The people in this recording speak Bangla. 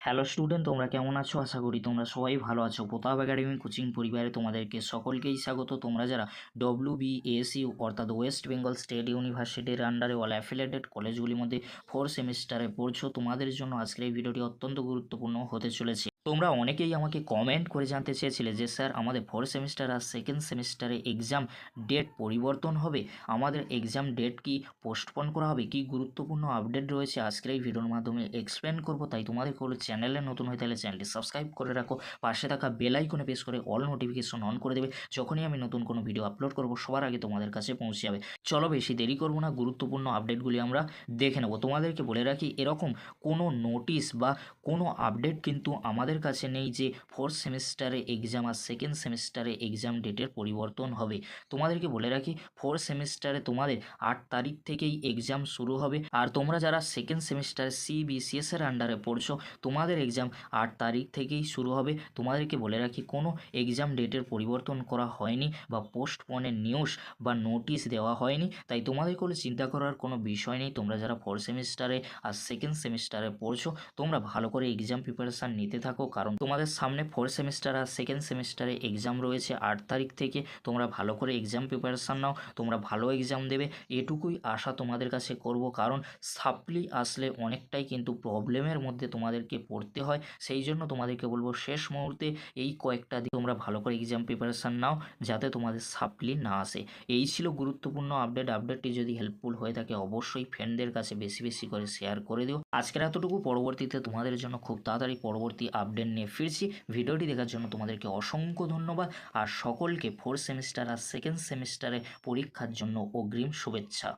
হ্যালো স্টুডেন্ট তোমরা কেমন আছো? আশা করি তোমরা সবাই ভালো আছো। প্রতাপ একাডেমি কোচিং পরিবারে তোমাদেরকে সকলকেই স্বাগত। তোমরা যারা ডব্লিউ বিএসইউ অর্থাৎ ওয়েস্ট বেঙ্গল স্টেট ইউনিভার্সিটির আন্ডারে অল অ্যাফিলেটেড কলেজগুলির মধ্যে ফোর সেমিস্টারে পড়ছো, তোমাদের জন্য আজকের এই ভিডিওটি অত্যন্ত গুরুত্বপূর্ণ হতে চলেছে। তোমরা অনেকেই আমাকে কমেন্ট করে জানতে চেয়েছিলে যে, স্যার, আমাদের ফোর সেমিস্টার আর সেকেন্ড সেমিস্টারে এক্সাম ডেট পরিবর্তন হবে? আমাদের এক্সাম ডেট কি পোস্টপোন করা হবে? কি গুরুত্বপূর্ণ আপডেট রয়েছে? আজকের এই ভিডিওর মাধ্যমে এক্সপ্লেন করব। তাই তোমাদের কোনো চ্যানেলে নতুন হয়ে তাহলে চ্যানেলটি সাবস্ক্রাইব করে রাখো। পাশে থাকা বেল আইকনে প্রেস করে অল নোটিফিকেশন অন করে দেবে। যখনই আমি নতুন কোনো ভিডিও আপলোড করব, সবার আগে তোমাদের কাছে পৌঁছে যাবে। চলো বেশি দেরি করব না, গুরুত্বপূর্ণ আপডেটগুলি আমরা দেখে নেব। তোমাদেরকে বলে রাখি, এরকম কোনো নোটিশ বা কোনো আপডেট কিন্তু আমাদের কাছে নেই যে ফোর্থ সেমিস্টারে এক্সাম আর সেকেন্ড সেমিস্টারে এক্সাম ডেটের পরিবর্তন হবে। তোমাদেরকে বলে রাখি ফোর্থ সেমিস্টারে তোমাদের আট তারিখ থেকেই এক্সাম শুরু হবে। আর তোমরা যারা সেকেন্ড সেমিস্টারে সি বিসিএস এর আন্ডারে পড়ছো, তোমাদের এক্সাম আট তারিখ থেকেই শুরু হবে। তোমাদেরকে বলে রাখি, কোনো এক্সাম ডেটের পরিবর্তন করা হয়নি বা পোস্টপনের নিউজ বা নোটিশ দেওয়া হয়নি। তাই তোমাদের কোনো চিন্তা করার কোনো বিষয় নেই। তোমরা যারা ফোর্থ সেমিস্টারে আর সেকেন্ড সেমিস্টারে পড়ছো, তোমরা ভালো করে এক্সাম প্রিপারেশান নিতে থাকো। কারণ তোমাদের সামনে ফোর্থ সেমিস্টার আর সেকেন্ড সেমিস্টারে এক্সাম রয়েছে। আট তারিখ থেকে তোমরা ভালো করে এক্সাম প্রিপারেশান নাও, তোমরা ভালো এক্সাম দেবে। এটুকুই আশা তোমাদের কাছে করব, কারণ সাপ্লি আসলে অনেকটাই কিন্তু প্রবলেমের মধ্যে তোমাদেরকে পড়তে হয়। সেই জন্য তোমাদেরকে বলব, শেষ মুহূর্তে এই কয়েকটা দিন তোমরা ভালো করে এক্সাম প্রিপারেশান নাও, যাতে তোমাদের সাপ্লি না আসে। এই ছিল গুরুত্বপূর্ণ আপডেট আপডেটটি যদি হেল্পফুল হয়ে থাকে, অবশ্যই ফ্রেন্ডদের কাছে বেশি বেশি করে শেয়ার করে দিও। আজকের এতটুকু। পরবর্তীতে তোমাদের জন্য খুব তাড়াতাড়ি পরবর্তী আপডেট নিয়ে ফিরছি। ভিডিওটি দেখার জন্য তোমাদেরকে অসংখ্য ধন্যবাদ। আর সকলকে ফোর্থ সেমিস্টার আর সেকেন্ড সেমিস্টারে পরীক্ষার জন্য অগ্রিম শুভেচ্ছা।